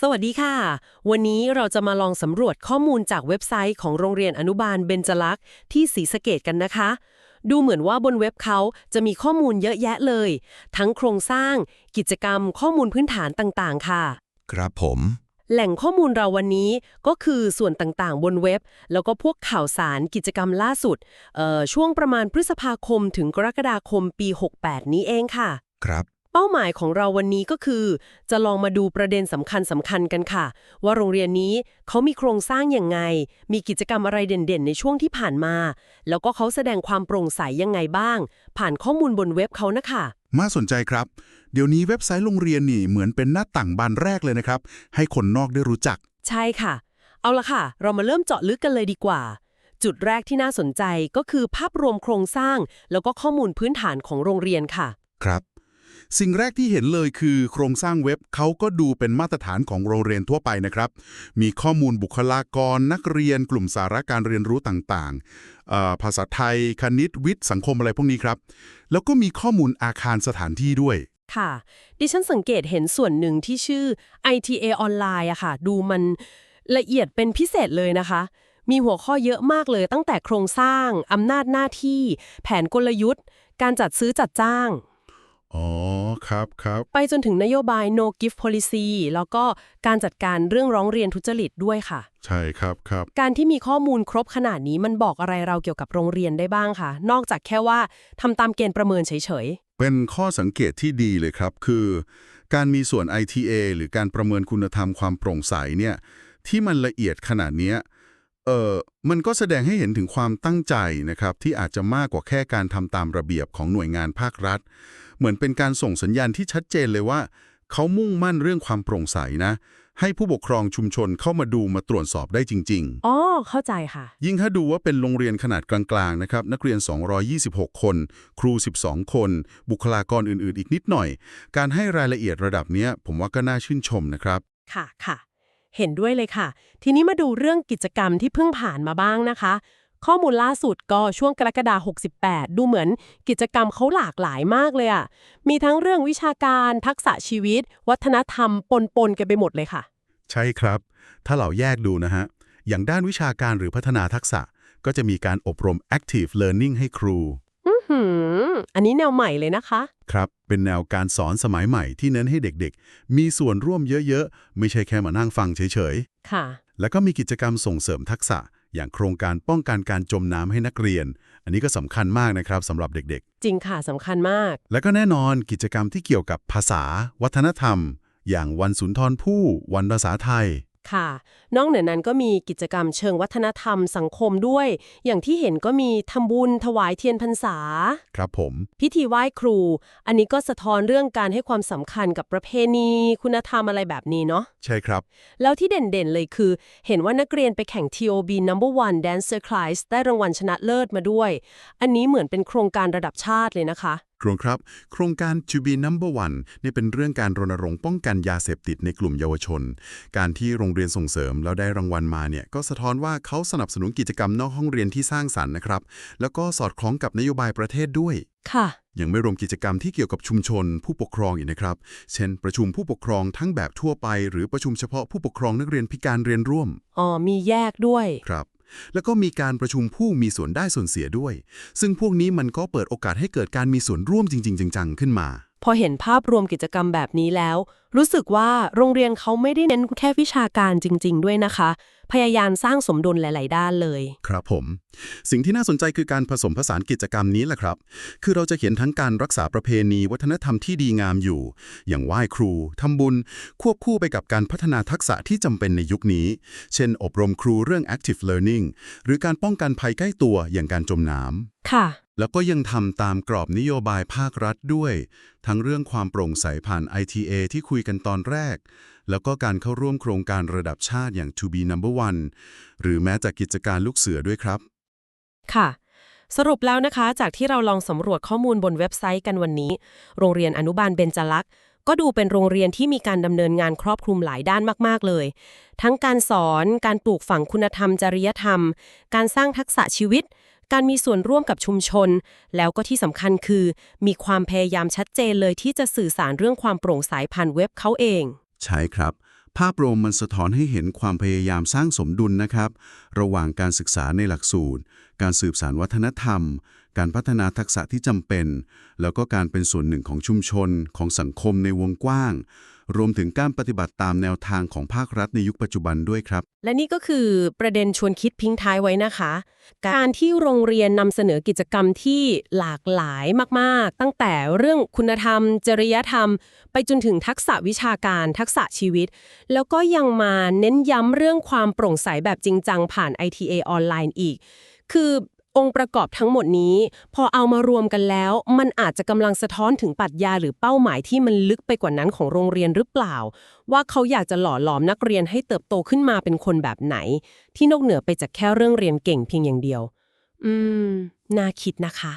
สวัสดีค่ะ วันนี้เราจะมาลองสำรวจข้อมูลจากเว็บไซต์ของโรงเรียนอนุบาลเบญจลักษณ์ที่ศรีสะเกดกันนะคะ ดูเหมือนว่าบนเว็บเขาจะมีข้อมูลเยอะแยะเลย ทั้งโครงสร้าง กิจกรรม ข้อมูลพื้นฐานต่างๆ ค่ะ ครับผม แหล่งข้อมูลเราวันนี้ก็คือส่วนต่างๆ บนเว็บ แล้วก็พวกข่าวสารกิจกรรมล่าสุดเอ่อช่วงประมาณพฤษภาคมถึงกรกฎาคมปี 68 นี้เองค่ะ ครับ เป้าหมายของเราวันนี้ก็คือ จะลองมาดูประเด็นสำคัญสำคัญกันค่ะ ว่าโรงเรียนนี้เขามีโครงสร้างอย่างไง มีกิจกรรมอะไรเด่นๆ ในช่วงที่ผ่านมา แล้วก็เขาแสดงความโปร่งใสยังไงบ้าง ผ่านข้อมูลบนเว็บเขานะคะมาสนใจครับ เดี๋ยวนี้เว็บไซต์โรงเรียนนี่เหมือนเป็นหน้าต่างบานแรกเลยนะครับ ให้คนนอกได้รู้จัก ใช่ค่ะ เอาละค่ะ เรามาเริ่มเจาะลึกกันเลยดีกว่า จุดแรกที่น่าสนใจก็คือภาพรวมโครงสร้าง แล้วก็ข้อมูลพื้นฐานของโรงเรียนค่ะ ครับ สิ่งแรกที่เห็นเลยคือโครงสร้างเว็บเขาก็ดูเป็นมาตรฐานของโรงเรียนทั่วไปนะครับ มีข้อมูลบุคลากรนักเรียน กลุ่มสาระการเรียนรู้ต่างๆ ภาษาไทย คณิต วิทย์ สังคมอะไรพวกนี้ครับ แล้วก็มีข้อมูลอาคารสถานที่ด้วยค่ะ ดิฉันสังเกตเห็นส่วนหนึ่งที่ชื่อ ITA ออนไลน์อะค่ะ ดูมันละเอียดเป็นพิเศษเลยนะคะ มีหัวข้อเยอะมากเลยตั้งแต่โครงสร้าง อำนาจหน้าที่ แผนกลยุทธ์ การจัดซื้อจัดจ้าง อ๋อ ครับครับ ไปจนถึงนโยบาย no gift policy แล้วก็การจัดการเรื่องร้องเรียนทุจริตด้วยค่ะ ใช่ครับครับ การที่มีข้อมูลครบขนาดนี้มันบอกอะไรเราเกี่ยวกับโรงเรียนได้บ้างค่ะนอกจากแค่ว่าทำตามเกณฑ์ประเมินเฉยเป็นข้อสังเกตที่ดีเลยครับ คือ การมีส่วน ITA หรือการประเมินคุณธรรมความโปร่งใสเนี่ยที่มันละเอียดขนาดเนี้ย เออมันก็แสดงให้เห็นถึงความตั้งใจนะครับ ที่อาจจะมากกว่าแค่การทำตามระเบียบของหน่วยงานภาครัฐ เหมือนเป็นการส่งสัญญาณที่ชัดเจนเลยว่า เขามุ่งมั่นเรื่องความโปร่งใสนะ ให้ผู้ปกครองชุมชนเข้ามาดูมาตรวจสอบได้จริงๆๆอ๋อ เข้าใจค่ะ ยิ่งถ้าดูว่าเป็นโรงเรียนขนาดกลางๆนะครับนักเรียน 226 คน ครู 12 คน บุคลากรอื่นๆ อีกนิดหน่อย การให้รายละเอียดระดับเนี้ยผมว่าก็น่าชื่นชมนะครับ ค่ะค่ะ เห็นด้วยเลยค่ะ ทีนี้มาดูเรื่องกิจกรรมที่เพิ่งผ่านมาบ้างนะคะ ข้อมูลล่าสุดก็ช่วงกรกฎาคม68 ดูเหมือนกิจกรรมเขาหลากหลายมากเลยอะมีทั้งเรื่องวิชาการทักษะชีวิต วัฒนธรรมปนๆกันไปหมดเลยค่ะ ใช่ครับ ถ้าเราแยกดูนะฮะ อย่างด้านวิชาการหรือพัฒนาทักษะ ก็จะมีการอบรม active learning ให้ครู หืออันนี้แนวใหม่เลยนะคะ ครับ เป็นแนวการสอนสมัยใหม่ที่เน้นให้เด็กๆ มีส่วนร่วมเยอะๆ ไม่ใช่แค่มานั่งฟังเฉยๆ ค่ะ แล้วก็มีกิจกรรมส่งเสริมทักษะ อย่างโครงการป้องกันการจมน้ำให้นักเรียน อันนี้ก็สำคัญมากนะครับสำหรับเด็กจริงค่ะสำคัญมากๆและก็แน่นอนกิจกรรมที่เกี่ยวกับภาษา วัฒนธรรม อย่างวันสุนทรภู่วันภาษาไทย ค่ะ นอกเหนือนั้นก็มีกิจกรรมเชิงวัฒนธรรมสังคมด้วย อย่างที่เห็นก็มีทำบุญถวายเทียนพรรษา ครับผม พิธีไหว้ครู อันนี้ก็สะท้อนเรื่องการให้ความสำคัญกับประเพณี คุณธรรมอะไรแบบนี้เนาะ ใช่ครับ แล้วที่เด่นๆเลยคือ เห็นว่านักเรียนไปแข่ง TOB Number One Dancer Class ได้รางวัลชนะเลิศมาด้วย อันนี้เหมือนเป็นโครงการระดับชาติเลยนะคะ ครวงครับ โครงการ To be number one นี่เป็นเรื่องการรณรงค์ป้องกันยาเสพติดในกลุ่มเยาวชน การที่โรงเรียนส่งเสริมแล้วได้รางวัลมาเนี่ยก็สะท้อนว่าเขาสนับสนุนกิจกรรมนอกห้องเรียนที่สร้างสรรค์นะครับ แล้วก็สอดคล้องกับนโยบายประเทศด้วย ค่ะ ยังไม่รวมกิจกรรมที่เกี่ยวกับชุมชนผู้ปกครองอีกนะครับ เช่น ประชุมผู้ปกครองทั้งแบบทั่วไป หรือประชุมเฉพาะผู้ปกครองนักเรียนพิการเรียนร่วม อ๋อ มีแยกด้วย ครับ แล้วก็มีการประชุมผู้มีส่วนได้ส่วนเสียด้วย ซึ่งพวกนี้มันก็เปิดโอกาสให้เกิดการมีส่วนร่วมจริง ๆ จังๆ ขึ้นมา พอเห็นภาพรวมกิจกรรมแบบนี้แล้ว รู้สึกว่าโรงเรียนเขาไม่ได้เน้นแค่วิชาการจริง ๆ ด้วยนะคะ พยายามสร้างสมดุลหลาย ๆ ด้านเลย ครับผม สิ่งที่น่าสนใจคือการผสมผสานกิจกรรมนี้แหละครับ คือเราจะเห็นทั้งการรักษาประเพณีวัฒนธรรมที่ดีงามอยู่ อย่างไหว้ครู ทำบุญ ควบคู่ไปกับการพัฒนาทักษะที่จำเป็นในยุคนี้ เช่น อบรมครูเรื่อง active learning หรือการป้องกันภัยใกล้ตัวอย่างการจมน้ำค่ะแล้วก็ยังทำตามกรอบนโยบายภาครัฐด้วย ทั้งเรื่องความโปร่งใสผ่าน ITA ที่คุยกันตอนแรก แล้วก็การเข้าร่วมโครงการระดับชาติอย่าง To be number one หรือแม้แต่กิจการลูกเสือด้วยครับ ค่ะ สรุปแล้วนะคะ จากที่เราลองสำรวจข้อมูลบนเว็บไซต์กันวันนี้ โรงเรียนอนุบาลเบญจลักษ์ก็ดูเป็นโรงเรียนที่มีการดำเนินงานครอบคลุมหลายด้านมาก ๆ เลย ทั้งการสอน การปลูกฝังคุณธรรมจริยธรรม การสร้างทักษะชีวิต การมีส่วนร่วมกับชุมชน แล้วก็ที่สำคัญคือ มีความพยายามชัดเจนเลยที่จะสื่อสารเรื่องความโปร่งใสผ่านเว็บเขาเอง ใช่ครับ ภาพรวมมันสะท้อนให้เห็นความพยายามสร้างสมดุลนะครับ ระหว่างการศึกษาในหลักสูตร การสืบสานวัฒนธรรม การพัฒนาทักษะที่จำเป็น แล้วก็การเป็นส่วนหนึ่งของชุมชน ของสังคมในวงกว้าง รวมถึงการปฏิบัติตามแนวทางของภาครัฐในยุคปัจจุบันด้วยครับ และนี่ก็คือประเด็นชวนคิดพิงท้ายไว้นะคะ การที่โรงเรียนนำเสนอกิจกรรมที่หลากหลายมาก ๆ ตั้งแต่เรื่องคุณธรรม จริยธรรม ไปจนถึงทักษะวิชาการทักษะชีวิต แล้วก็ยังมาเน้นย้ำเรื่องความโปร่งใสแบบจริงจังผ่าน ITA ออนไลน์อีก คือองค์ประกอบทั้งหมดนี้ พอเอามารวมกันแล้ว มันอาจจะกำลังสะท้อนถึงปรัชญาหรือเป้าหมายที่มันลึกไปกว่านั้นของโรงเรียนหรือเปล่า ว่าเขาอยากจะหล่อหลอมนักเรียนให้เติบโตขึ้นมาเป็นคนแบบไหน ที่นอกเหนือไปจากแค่เรื่องเรียนเก่งเพียงอย่างเดียว อืม น่าคิดนะคะ